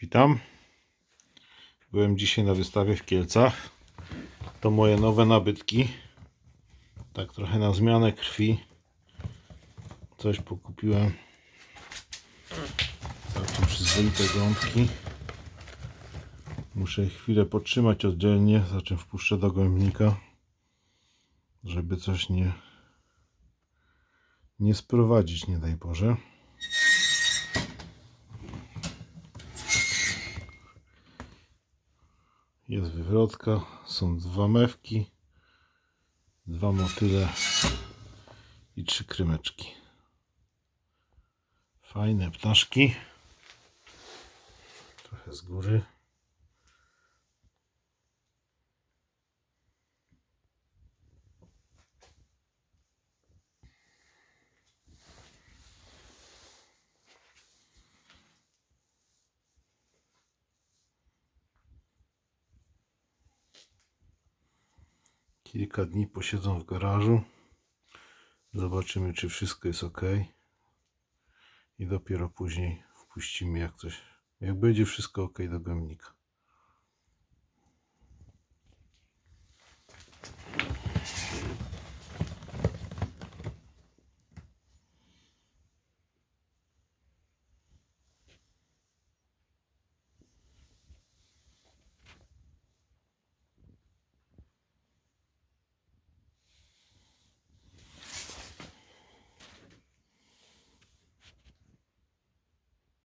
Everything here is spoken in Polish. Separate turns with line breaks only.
Witam. Byłem dzisiaj na wystawie w Kielcach. To moje nowe nabytki. Tak trochę na zmianę krwi. Coś pokupiłem. Całkiem przyzwoite gąbki. Muszę chwilę potrzymać oddzielnie, za czym wpuszczę do gołębnika, żeby coś nie nie sprowadzić, nie daj Boże. Jest wywrotka, są dwa mewki, dwa motyle i trzy krymeczki. Fajne ptaszki. Trochę z góry. Kilka dni posiedzą w garażu. Zobaczymy, czy wszystko jest ok. I dopiero później wpuścimy, jak coś. Jak będzie wszystko ok do gębnika.